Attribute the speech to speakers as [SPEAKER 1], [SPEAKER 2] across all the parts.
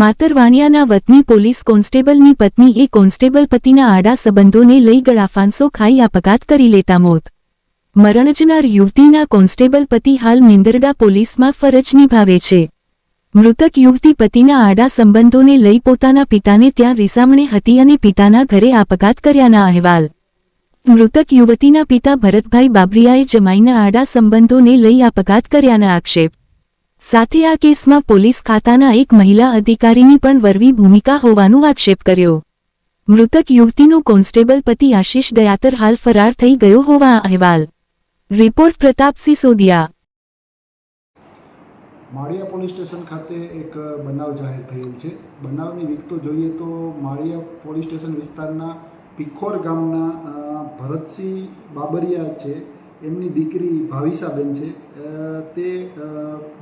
[SPEAKER 1] માતરવાણિયાના વતની પોલીસ કોન્સ્ટેબલની પત્ની એ કોન્સ્ટેબલ પતિના આડા સંબંધોને લઈ ગળાફાંસો ખાઈ આપઘાત કરી લેતા મોત. મરણજનાર યુવતીના કોન્સ્ટેબલ પતિ હાલ મેંદરડા પોલીસમાં ફરજ નિભાવે છે. મૃતક યુવતી પતિના આડા સંબંધોને લઈ પોતાના પિતાને ત્યાં રીસામણે હતી અને પિતાના ઘરે આપઘાત કર્યાના અહેવાલ. મૃતક યુવતીના પિતા ભરતભાઈ બાબરિયાએ જમાઈના આડા સંબંધોને લઈ આપઘાત કર્યાના આક્ષેપ. સાથે આ કેસમાં પોલીસ ખાતાના એક મહિલા અધિકારીની પણ વરવી ભૂમિકા હોવાનું આક્ષેપ કર્યો. મૃતક યુવતીનો કોન્સ્ટેબલ પતિ આશિષ દયાતર હાલ ફરાર થઈ ગયો હોવા અહેવાલ. Report Pratapsinh Sodiya.
[SPEAKER 2] Maliya police station ખાતે એક બનાવ જાહેર થયેલ છે. બનાવની વિગતો જોઈએ તો માળિયા પોલીસ સ્ટેશન વિસ્તારના પીખોર ગામના ભરતસિંહ બાબરિયા છે. એમની દીકરી ભાવિસાબેન છે. તે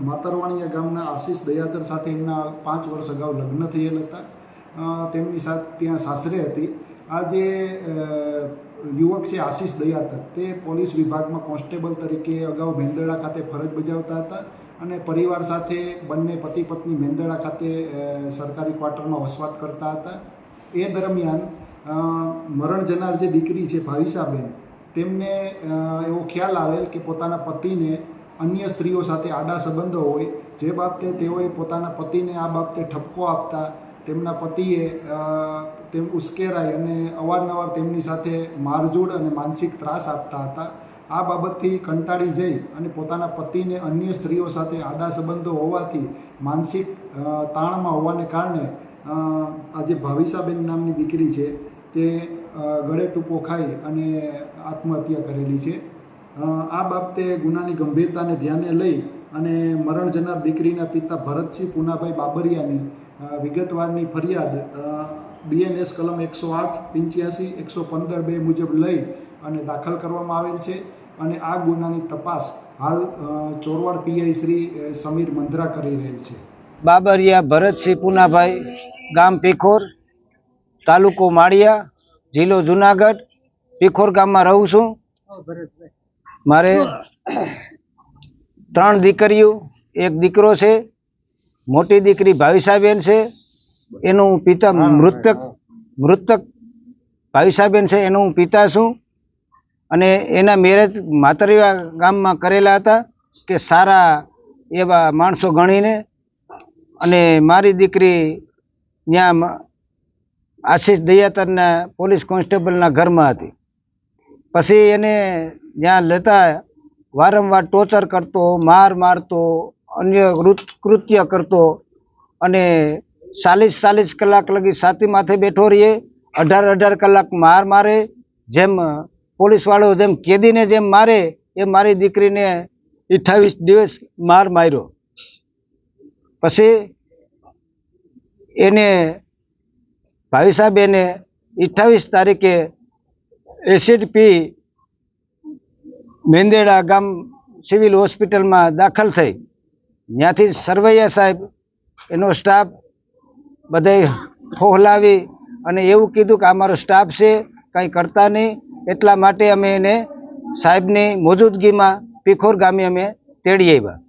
[SPEAKER 2] માતરવાણીયા ગામના આશિષ દયાદર સાથે એમના પાંચ વર્ષ અગાઉ લગ્ન થયેલ હતા. તેમની સાથે ત્યાં સાસરે હતી. આ જે યુવક છે આશિષ દયાતર, તે પોલીસ વિભાગમાં કોન્સ્ટેબલ તરીકે અગાઉ મેંદરડા ખાતે ફરજ બજાવતા હતા અને પરિવાર સાથે બંને પતિ પત્ની મેંદરડા ખાતે સરકારી ક્વાર્ટરમાં વસવાટ કરતા હતા. એ દરમિયાન મરણ જનાર જે દીકરી છે ભાવિસાબેન તેમને એવો ખ્યાલ આવેલ કે પોતાના પતિને અન્ય સ્ત્રીઓ સાથે આડા સંબંધો હોય, જે બાબતે તેઓએ પોતાના પતિને આ બાબતે ઠપકો આપતા, તેમના પતિએ તેમ ઉશ્કેરાઈ અને અવારનવાર તેમની સાથે મારઝૂડ અને માનસિક ત્રાસ આપતા હતા. આ બાબતથી કંટાળી જઈ અને પોતાના પતિને અન્ય સ્ત્રીઓ સાથે આડા સંબંધો હોવાથી માનસિક તાણમાં હોવાને કારણે આ જે ભાવિસાબેન નામની દીકરી છે, તે ગળે ટૂંપો ખાઈ અને આત્મહત્યા કરેલી છે. આ બાબતે ગુનાની ગંભીરતાને ધ્યાને લઈ અને મરણ જનાર દીકરીના પિતા ભરતસિંહ પુનાભાઈ બાબરિયાની વિગતવારની ફરિયાદ બીએનએસ કલમ એકસો આઠ, પંચ્યાસી, એકસો પંદર બે મુજબ લઈ અને દાખલ કરવામાં આવેલ છે અને આ ગુનાની તપાસ હાલ ચોરવાડ પીઆઈ શ્રી સમીર મંદ્રા કરી રહેલ છે.
[SPEAKER 3] બાબરિયા ભરતસિંહ પુનાભાઈ ગામ પીખોર, તાલુકો માળિયા જિલ્લો જુનાગઢ, પીખોર ગામમાં રહું છું. મારે ત્રણ દીકરીઓ, એક દીકરો છે, મોટી દીકરી ભાવિસાબેન છે, એનું પિતા મૃતક મૃતક ભાવિસાબેન છે, એનું હું પિતા છું. અને એના મેરેજ માતરીવા ગામમાં કરેલા હતા કે સારા એવા માણસો ગણીને. અને મારી દીકરી ત્યાં આશીષ દયાતરના પોલીસ કોન્સ્ટેબલના ઘરમાં હતી. પછી એને ત્યાં લેતા વારંવાર ટોર્ચર કરતો, માર મારતો, અન્ય કૃત્ય કરતો અને ચાલીસ ચાલીસ કલાક લગી સાતી માથે બેઠો રહીએ, અઢાર અઢાર કલાક માર મારે, જેમ પોલીસવાળો જેમ કેદીને જેમ મારે, એ મારી દીકરીને અઠ્ઠાવીસ દિવસ માર માર્યો. પછી એને સાહેબ અઠ્ઠાવીસ તારીખે એસિડ પી મેંદેડા ગામ સિવિલ હોસ્પિટલમાં દાખલ થઈ. ત્યાંથી સરવૈયા સાહેબ, એનો સ્ટાફ બધે ફોહલાવી અને એવું કીધું કે અમારો સ્ટાફ છે, કંઈ કરતા નહીં. એટલા માટે અમે એને સાહેબની મોજૂદગીમાં પીખોર ગામે અમે તેડી આવ્યા.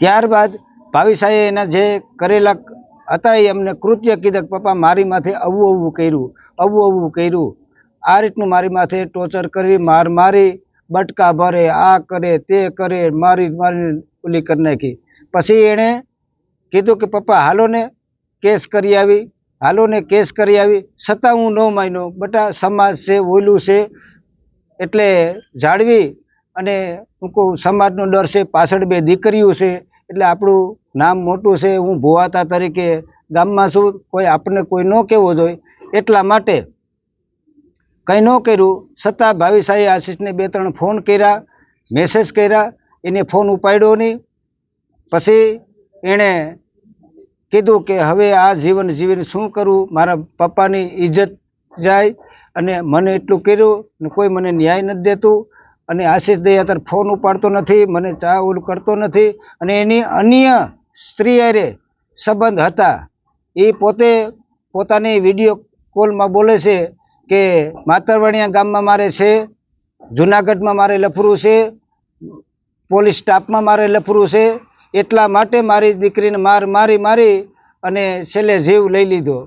[SPEAKER 3] ત્યારબાદ ભાવિસાએ એના જે કરેલા હતા એ અમને કૃત્ય કીધા પપ્પા, મારી માથે આવું આવું કર્યું, આવું આવું કર્યું. આ રીતનું મારી માથે ટોર્ચર કરી, માર મારી, બટકા ભરે, આ કરે, તે કરે, મારી મારી ઓલી કરી નાખી. પછી એણે કીધું કે, પપ્પા, હાલો ને કેસ કરી આવી, હાલો ને કેસ કરી આવી. છતાં હું ન માન્યો. બટા, સમાજ છે ઓલું છે, એટલે જાળવી અને હું કહું, સમાજનો ડર છે, પાછળ બે દીકરીઓ છે, એટલે આપણું નામ મોટું છે, હું ભુવાતા તરીકે ગામમાં છું, કોઈ આપણને કોઈ ન કહેવો જોઈએ. એટલા માટે કંઈ ન કર્યું છતાં ભાવિશાહી આશીષને બે ત્રણ ફોન કર્યા મેસેજ કર્યા, એને ફોન ઉપાડ્યો નહીં. પછી એણે કીધું કે હવે આ જીવન જીવીને શું કરું, મારા પપ્પાની ઇજ્જત જાય અને મને એટલું કર્યું કોઈ મને ન્યાય નથી દેતું અને આશીષ દયાતર ફોન ઉપાડતો નથી, મને ચા ઓલું કરતો નથી અને એની અન્ય સ્ત્રી અરે સંબંધ હતા. એ પોતે પોતાની વીડિયો કોલમાં બોલે છે કે, માતરવાણિયા ગામમાં મારે છે, જુનાગઢમાં મારે લફરું છે, પોલીસ સ્ટાફમાં મારે લફરું છે, એટલા માટે મારી દીકરીને માર મારી મારી અને છેલ્લે જીવ લઈ લીધો.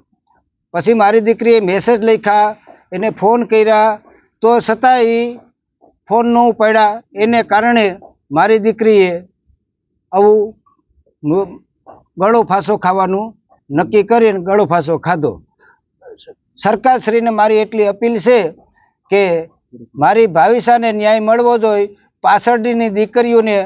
[SPEAKER 3] પછી મારી દીકરીએ મેસેજ લખ્યા, એને ફોન કર્યા, તો છતાંય ફોન ન ઉપાડ્યા. એને કારણે મારી દીકરીએ આવું ગળો ફાંસો ખાવાનું નક્કી કરીને ગળો ફાંસો ખાધો. સરકારશ્રીને મારી એટલી અપીલ છે કે મારી ભાવિસાને ન્યાય મળવો જોઈએ. પાછળની દીકરીઓને